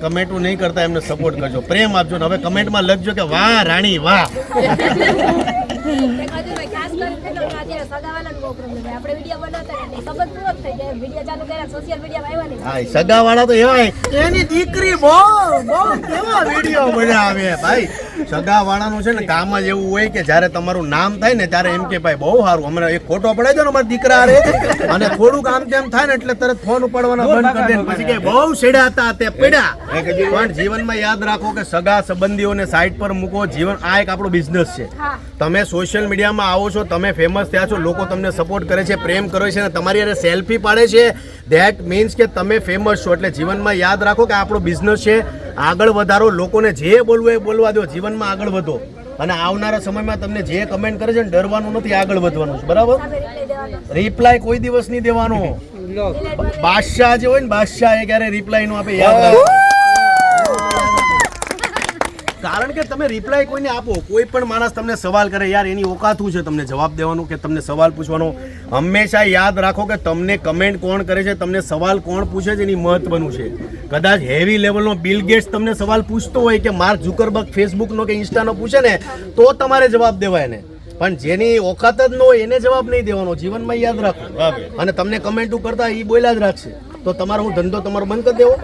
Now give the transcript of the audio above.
કમેન્ટો નહીં કરતા, એમને સપોર્ટ કરજો. પ્રેમ આપજો ને. હવે કમેન્ટમાં લખજો કે, વાહ, રાણી, વાહ. સગાવાળા તો એવા એની દીકરી બહુ બહુ કેવા વીડિયો બનાવે, ભાઈ. સગાવાળાનું છે ને કામ જ એવું હોય કે જ્યારે તમારું નામ થાય ને ત્યારે એમ કે ભાઈ બહુ સારું. હમણાં એક ફોટો પડે દો ને અમારા દીકરા રે અને થોડુંક આમ તેમ થાય ને એટલે તરત ફોન ઉપાડવાના બંધ કરી દે. પછી કે બહુ સેડા હતા તે પડ્યા પણ જીવનમાં યાદ રાખો કે સગા સંબંધીઓને સાઈડ પર મૂકો જીવન આ એક આપણો બિઝનેસ છે. તમે સોશિયલ મીડિયામાં આવો છો તમે ફેમસ થયા છો લોકો તમને સપોર્ટ કરે છે પ્રેમ કરે છે અને તમારી અરે સેલ્ફી પાડે છે. ધેટ મીન્સ કે તમે ફેમસ છો. એટલે જીવનમાં યાદ રાખો કે આપણો બિઝનેસ છે. આગળ વધારો લોકોને જે બોલવું એ બોલવા દો જીવનમાં આગળ વધો. અને આવનારા સમયમાં તમને જે કમેન્ટ કરે છે ને ડરવાનું નથી આગળ વધવાનું છે. બરાબર? રિપ્લાય કોઈ દિવસ નહીં દેવાનો. બાદશાહ જે હોય ને બાદશાહ એ ક્યારે રિપ્લાયનું આપે? યાદ રાખો. કારણ કે તમે રિપ્લાય કોઈને આપો કોઈ પણ માણસ તમને સવાલ કરે યાર એની ઓકાત છે. તમને જવાબ દેવાનો કે તમને સવાલ પૂછવાનો. હંમેશા યાદ રાખો કે તમને કમેન્ટ કોણ કરે છે તમને સવાલ કોણ પૂછે છે એની મહત્વનું છે. કદાચ હેવી લેવલનો બિલ ગેટ્સ તમને સવાલ પૂછતો હોય કે માર્ક ઝુકરબર્ગ ફેસબુકનો કે ઇન્સ્ટાનો પૂછે ને તો તમારે જવાબ દેવાય ને પણ જેની ઓકાત જ ન હોય એને જવાબ નહીં દેવાનો. જીવનમાં યાદ રાખો. અને તમને કમેન્ટો કરતા એ બોલ્યા જ રાખશે. તો તમારો હું ધંધો તમારો બંધ કરી દેવો.